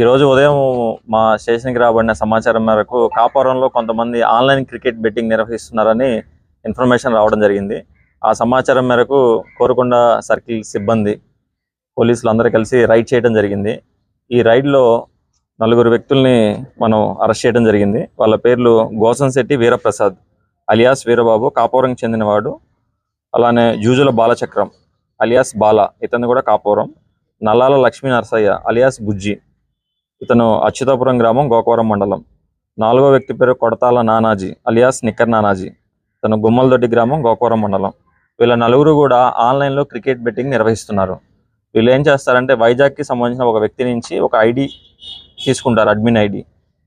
ఈరోజు ఉదయం మా స్టేషన్కి రాబడిన సమాచారం మేరకు కాపురంలో కొంతమంది ఆన్లైన్ క్రికెట్ బెట్టింగ్ నిర్వహిస్తున్నారని ఇన్ఫర్మేషన్ రావడం జరిగింది. ఆ సమాచారం మేరకు కోరుకొండ సర్కిల్ సిబ్బంది పోలీసులు అందరూ కలిసి రైడ్ చేయడం జరిగింది. ఈ రైడ్లో నలుగురు వ్యక్తుల్ని మనం అరెస్ట్ చేయడం జరిగింది. వాళ్ళ పేర్లు గోసంశెట్టి వీరప్రసాద్ అలియాస్ వీరబాబు కాపురంకి చెందినవాడు అలానే జూజుల బాలచక్రం అలియాస్ బాల ఇతను కూడా కాపురం నల్లాల లక్ష్మీ నరసయ్య అలియాస్ బుజ్జి ఇతను అచ్యుతాపురం గ్రామం గోకవరం మండలం. నాలుగో వ్యక్తి పేరు కొడతాల నానాజీ అలియాస్ నిక్కర్ నానాజీ. ఇతను గుమ్మలదొడ్డి గ్రామం గోకవరం మండలం. వీళ్ళ నలుగురు కూడా ఆన్లైన్లో క్రికెట్ బెట్టింగ్ నిర్వహిస్తున్నారు. వీళ్ళు ఏం చేస్తారంటే వైజాగ్కి సంబంధించిన ఒక వ్యక్తి నుంచి ఒక ఐడి తీసుకుంటారు అడ్మిన్ ఐడి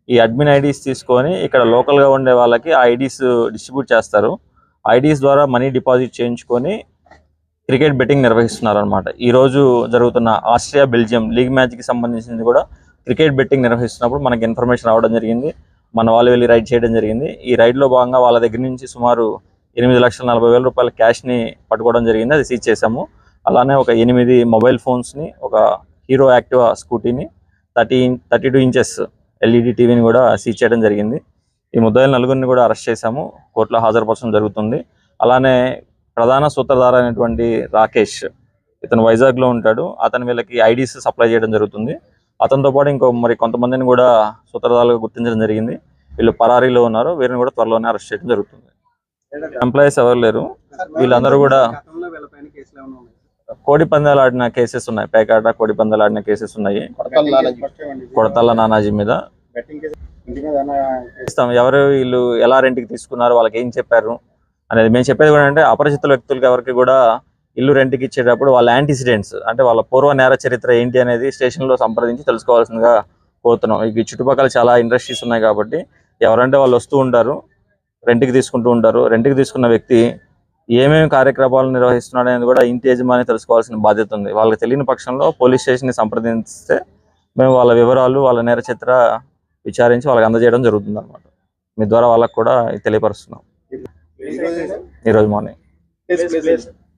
ఈ అడ్మిన్ ఐడీస్ తీసుకొని ఇక్కడ లోకల్గా ఉండే వాళ్ళకి ఆ ఐడీస్ డిస్ట్రిబ్యూట్ చేస్తారు. ఐడీస్ ద్వారా మనీ డిపాజిట్ చేయించుకొని క్రికెట్ బెట్టింగ్ నిర్వహిస్తున్నారు అనమాట ఈ రోజు జరుగుతున్న ఆస్ట్రియా బెల్జియం లీగ్ మ్యాచ్కి సంబంధించింది కూడా క్రికెట్ బెట్టింగ్ నిర్వహిస్తున్నప్పుడు మనకి ఇన్ఫర్మేషన్ రావడం జరిగింది. మన వాళ్ళు వెళ్ళి రైడ్ చేయడం జరిగింది. ఈ రైడ్లో భాగంగా వాళ్ళ దగ్గర నుంచి సుమారు ఎనిమిది లక్షల నలభై వేల రూపాయల క్యాష్ని పట్టుకోవడం జరిగింది. అది సీజ్ చేశాము. అలానే ఒక ఎనిమిది మొబైల్ ఫోన్స్ని ఒక Hero Activa స్కూటీని thirty thirty two inches LED టీవీని కూడా సీజ్ చేయడం జరిగింది. ఈ ముద్దాయిల నలుగురిని కూడా అరెస్ట్ చేశాము. కోర్టులో హాజరుపరచడం జరుగుతుంది. అలానే ప్రధాన సూత్రధార అయినటువంటి రాకేష్ ఇతను వైజాగ్లో ఉంటాడు. అతను వీళ్ళకి ఐడీస్ సప్లై చేయడం జరుగుతుంది. అతనితో పాటు ఇంకో మరి కొంతమందిని కూడా సూత్రధారులుగా గుర్తించడం జరిగింది. వీళ్ళు పరారీలో ఉన్నారు. వీరిని కూడా త్వరలోనే అరెస్ట్ చేయడం జరుగుతుంది. ఎంప్లాయీస్ ఎవరు లేరు. వీళ్ళందరూ కూడా కోడి పందాలు ఆడిన కేసెస్ ఉన్నాయి. పేకాట కోడి పందాలు ఆడిన కేసెస్ ఉన్నాయి. కొడతల్ల నానాజీ. మీద. ఇస్తాం. ఎవరు వీళ్ళు ఎలా రెంట్కి తీసుకున్నారు? వాళ్ళకి ఏం చెప్పారు? అనేది మేము చెప్పేది కూడా అంటే అపరిచిత వ్యక్తులకి ఎవరికి కూడా ఇల్లు రెంట్కి ఇచ్చేటప్పుడు వాళ్ళ యాంటిసిడెంట్స్ అంటే వాళ్ళ పూర్వ నేర చరిత్ర ఏంటి అనేది స్టేషన్లో సంప్రదించి తెలుసుకోవాల్సిందిగా కోరుతున్నాం. ఈ చుట్టుపక్కల చాలా ఇండస్ట్రీస్ ఉన్నాయి కాబట్టి ఎవరంటే వాళ్ళు వస్తూ ఉంటారు రెంట్కి తీసుకుంటూ ఉంటారు. రెంట్కి తీసుకున్న వ్యక్తి ఏమేమి కార్యక్రమాలు నిర్వహిస్తున్నాడు అనేది కూడా ఇంటి యజమాని తెలుసుకోవాల్సిన బాధ్యత ఉంది. వాళ్ళకి తెలియని పక్షంలో పోలీస్ స్టేషన్ని సంప్రదిస్తే మేము వాళ్ళ వివరాలు వాళ్ళ నేర చరిత్ర విచారించి వాళ్ళకి అందజేయడం జరుగుతుంది అనమాట మీ ద్వారా వాళ్ళకి కూడా తెలియపరుస్తున్నాం. ఈరోజు మార్నింగ్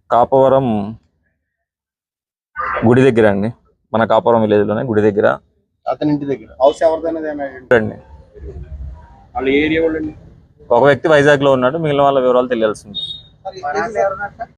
కాపవరం గుడి దగ్గర అండి. మన కాపవరం విలేజ్లోనే గుడి దగ్గర. అతని ఇంటి దగ్గర. హౌస్ ఎవరిదనేది ఏమైనా అండి వాళ్ళ ఏరియా వాళ్ళండి? ఒక వ్యక్తి వైజాగ్లో ఉన్నాడు. మిగిలిన వాళ్ళ వివరాలు తెలియాల్సింది